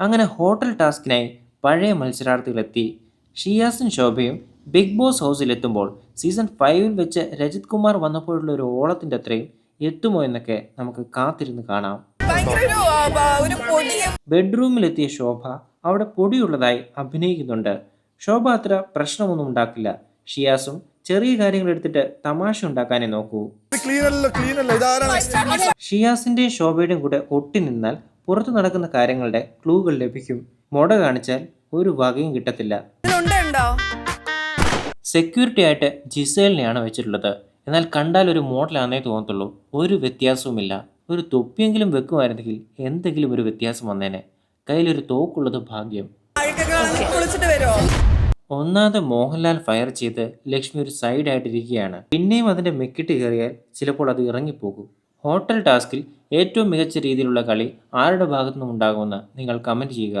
അങ്ങനെ ഹോട്ടൽ ടാസ്കിനായി പഴയ മത്സരാർത്ഥികളെത്തി. ഷിയാസും ശോഭയും ബിഗ് ബോസ് ഹൗസിലെത്തുമ്പോൾ സീസൺ ഫൈവിൽ വെച്ച് രജിത് കുമാർ വന്നപ്പോഴുള്ള ഒരു ഓളത്തിന്റെ അത്രയും എത്തുമോ എന്നൊക്കെ നമുക്ക് കാത്തിരുന്ന് കാണാം. ബെഡ്റൂമിലെത്തിയ ശോഭ അവിടെ പൊടിയുള്ളതായി അഭിനയിക്കുന്നുണ്ട്. ശോഭ അത്ര പ്രശ്നമൊന്നും ഉണ്ടാക്കില്ല. ഷിയാസും ചെറിയ കാര്യങ്ങൾ എടുത്തിട്ട് തമാശ ഉണ്ടാക്കാനേ നോക്കൂ. ഷിയാസിന്റെയും ശോഭയുടെയും കൂടെ ഒട്ടി നിന്നാൽ പുറത്തു നടക്കുന്ന കാര്യങ്ങളുടെ ക്ലൂകൾ ലഭിക്കും. മൊട കാണിച്ചാൽ ഒരു വകയും കിട്ടത്തില്ല. സെക്യൂരിറ്റി ആയിട്ട് ജിസേലിനെയാണ് വെച്ചിട്ടുള്ളത്. എന്നാൽ കണ്ടാൽ ഒരു മോഡലാണെന്നേ തോന്നത്തുള്ളൂ. ഒരു വ്യത്യാസവുമില്ല. ഒരു തൊപ്പിയെങ്കിലും വെക്കുമായിരുന്നെങ്കിൽ എന്തെങ്കിലും ഒരു വ്യത്യാസം വന്നേനെ. കയ്യിലൊരു തോക്കുള്ളത് ഭാഗ്യം. ഒന്നാമത് മോഹൻലാൽ ഫയർ ചെയ്ത് ലക്ഷ്മി ഒരു സൈഡായിട്ടിരിക്കുകയാണ് പിന്നെയും അതിന്റെ മെക്കിട്ട് കയറിയാൽ ചിലപ്പോൾ അത് ഇറങ്ങിപ്പോകും. ഹോട്ടൽ ടാസ്കിൽ ഏറ്റവും മികച്ച രീതിയിലുള്ള കളി ആരുടെ ഭാഗത്തു നിന്നും ഉണ്ടാകുമെന്ന് നിങ്ങൾ കമന്റ് ചെയ്യുക.